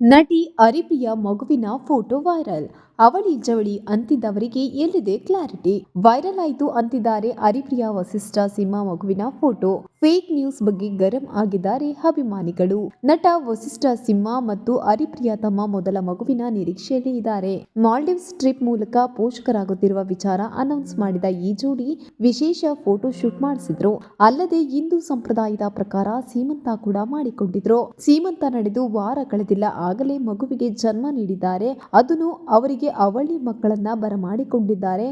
ನಟಿ ಅರಿಪ್ರಿಯಾ ಮಗುವಿನ photo viral. ಅವಳಿ ಜವಳಿ ಅಂತಿದ್ದವರಿಗೆ ಎಲ್ಲಿದೆ ಕ್ಲಾರಿಟಿ? ವೈರಲ್ ಆಯಿತು ಅಂತಿದ್ದಾರೆ ಅರಿಪ್ರಿಯ ವಸಿಷ್ಠ ಸಿಂಹ ಮಗುವಿನ ಫೋಟೋ. ಫೇಕ್ ನ್ಯೂಸ್ ಬಗ್ಗೆ ಗರಂ ಆಗಿದ್ದಾರೆ ಅಭಿಮಾನಿಗಳು. ನಟ ವಸಿಷ್ಠ ಸಿಂಹ ಮತ್ತು ಅರಿಪ್ರಿಯ ತಮ್ಮ ಮೊದಲ ಮಗುವಿನ ನಿರೀಕ್ಷೆಯಲ್ಲಿ ಇದ್ದಾರೆ. ಮಾಲ್ಡೀವ್ಸ್ ಟ್ರಿಪ್ ಮೂಲಕ ಪೋಷಕರಾಗುತ್ತಿರುವ ವಿಚಾರ ಅನೌನ್ಸ್ ಮಾಡಿದ ಈ ಜೋಡಿ ವಿಶೇಷ ಫೋಟೋ ಶೂಟ್ ಮಾಡಿಸಿದ್ರು. ಅಲ್ಲದೆ ಹಿಂದೂ ಸಂಪ್ರದಾಯದ ಪ್ರಕಾರ ಸೀಮಂತ ಕೂಡ ಮಾಡಿಕೊಂಡಿದ್ರು. ಸೀಮಂತ ನಡೆದು ವಾರ ಕಳೆದಿಲ್ಲ ಆಗಲೇ ಮಗುವಿಗೆ ಜನ್ಮ ನೀಡಿದ್ದಾರೆ. ಅದನ್ನು ಅವರಿಗೆ ಅವಳಿ ಮಕ್ಕಳನ್ನ ಬರಮಾಡಿಕೊಂಡಿದ್ದಾರೆ.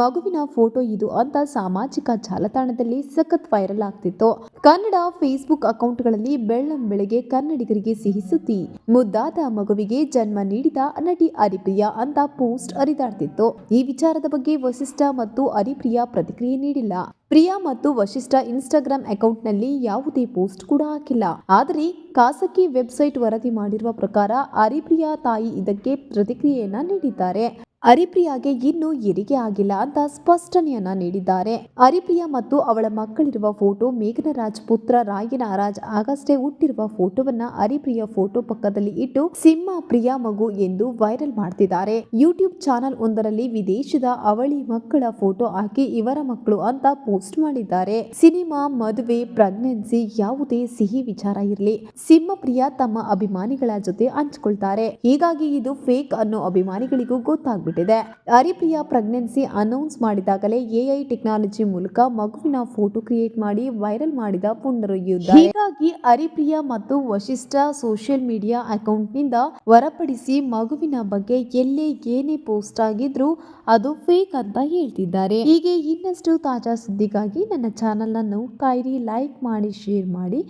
ಮಗುವಿನ ಫೋಟೋ ಇದು ಅಂತ ಸಾಮಾಜಿಕ ಜಾಲತಾಣದಲ್ಲಿ ಸಖತ್ ವೈರಲ್ ಆಗ್ತಿತ್ತು. ಕನ್ನಡ ಫೇಸ್ಬುಕ್ ಅಕೌಂಟ್ಗಳಲ್ಲಿ ಬೆಳ್ಳಂ ಬೆಳಗ್ಗೆ ಕನ್ನಡಿಗರಿಗೆ ಸಿಹಿ ಸುದ್ದಿ, ಮುದ್ದಾದ ಮಗುವಿಗೆ ಜನ್ಮ ನೀಡಿದ ನಟಿ ಹರಿಪ್ರಿಯಾ ಅಂತ ಪೋಸ್ಟ್ ಹರಿದಾಡ್ತಿತ್ತು. ಈ ವಿಚಾರದ ಬಗ್ಗೆ ವಸಿಷ್ಠ ಮತ್ತು ಹರಿಪ್ರಿಯಾ ಪ್ರತಿಕ್ರಿಯೆ ನೀಡಿಲ್ಲ. ಪ್ರಿಯಾ ಮತ್ತು ವಶಿಷ್ಠ ಇನ್ಸ್ಟಾಗ್ರಾಮ್ ಅಕೌಂಟ್ನಲ್ಲಿ ಯಾವುದೇ ಪೋಸ್ಟ್ ಕೂಡ ಹಾಕಿಲ್ಲ. ಆದರೆ ಖಾಸಗಿ ವೆಬ್ಸೈಟ್ ವರದಿ ಮಾಡಿರುವ ಪ್ರಕಾರ ಹರಿಪ್ರಿಯಾ ತಾಯಿ ಇದಕ್ಕೆ ಪ್ರತಿಕ್ರಿಯೆಯನ್ನ ನೀಡಿದ್ದಾರೆ. ಹರಿಪ್ರಿಯಾಗೆ ಇನ್ನೂ ಹೆರಿಗೆ ಆಗಿಲ್ಲ ಅಂತ ಸ್ಪಷ್ಟನೆಯನ್ನ ನೀಡಿದ್ದಾರೆ. ಹರಿಪ್ರಿಯಾ ಮತ್ತು ಅವಳ ಮಕ್ಕಳಿರುವ ಫೋಟೋ ಮೇಘನರಾಜ್ ಪುತ್ರ ರಾಯನರಾಜ್ ಆಗಷ್ಟೇ ಹುಟ್ಟಿರುವ ಫೋಟೋವನ್ನ ಹರಿಪ್ರಿಯಾ ಫೋಟೋ ಪಕ್ಕದಲ್ಲಿ ಇಟ್ಟು ಸಿಂಹ ಪ್ರಿಯಾ ಮಗು ಎಂದು ವೈರಲ್ ಮಾಡ್ತಿದ್ದಾರೆ. ಯೂಟ್ಯೂಬ್ ಚಾನೆಲ್ ಒಂದರಲ್ಲಿ ವಿದೇಶದ ಅವಳಿ ಮಕ್ಕಳ ಫೋಟೋ ಹಾಕಿ ಇವರ ಮಕ್ಕಳು ಅಂತ ಪೋಸ್ಟ್ ಮಾಡಿದ್ದಾರೆ. ಸಿನಿಮಾ, ಮದುವೆ, ಪ್ರೆಗ್ನೆನ್ಸಿ ಯಾವುದೇ ಸಿಹಿ ವಿಚಾರ ಇರಲಿ. ಸಿಂಹಪ್ರಿಯ ತಮ್ಮ ಅಭಿಮಾನಿಗಳ ಜೊತೆ ಹಂಚಿಕೊಳ್ತಾರೆ. ಹೀಗಾಗಿ ಇದು ಫೇಕ್ ಅನ್ನೋ ಅಭಿಮಾನಿಗಳಿಗೂ ಗೊತ್ತಾಗ್ಬಿಟ್ಟಿದೆ ಹರಿಪ್ರಿಯಾ ಪ್ರೆಗ್ನೆನ್ಸಿ ಅನೌನ್ಸ್ ಮಾಡಿದಾಗಲೇ ಎಐ ಟೆಕ್ನಾಲಜಿ ಮೂಲಕ ಮಗುವಿನ ಫೋಟೋ ಕ್ರಿಯೇಟ್ ಮಾಡಿ ವೈರಲ್ ಮಾಡಿದ ಪುಂಡರು ಯುದ್ಧ ಹೀಗಾಗಿ ಹರಿಪ್ರಿಯಾ ಮತ್ತು ವಶಿಷ್ಠ ಸೋಷಿಯಲ್ ಮೀಡಿಯಾ ಅಕೌಂಟ್ನಿಂದ ಹೊರಪಡಿಸಿ ಮಗುವಿನ ಬಗ್ಗೆ ಎಲ್ಲೇ ಏನೇ ಪೋಸ್ಟ್ ಆಗಿದ್ರು ಅದು ಫೇಕ್ ಅಂತ ಹೇಳ್ತಿದ್ದಾರೆ. ಹೀಗೆ ಇನ್ನಷ್ಟು ತಾಜಾ ಸುದ್ದಿಗಾಗಿ ನನ್ನ ಚಾನೆಲ್ ಅನ್ನು ಕಾಯಿರಿ ಲೈಕ್ ಮಾಡಿ, ಶೇರ್ ಮಾಡಿ.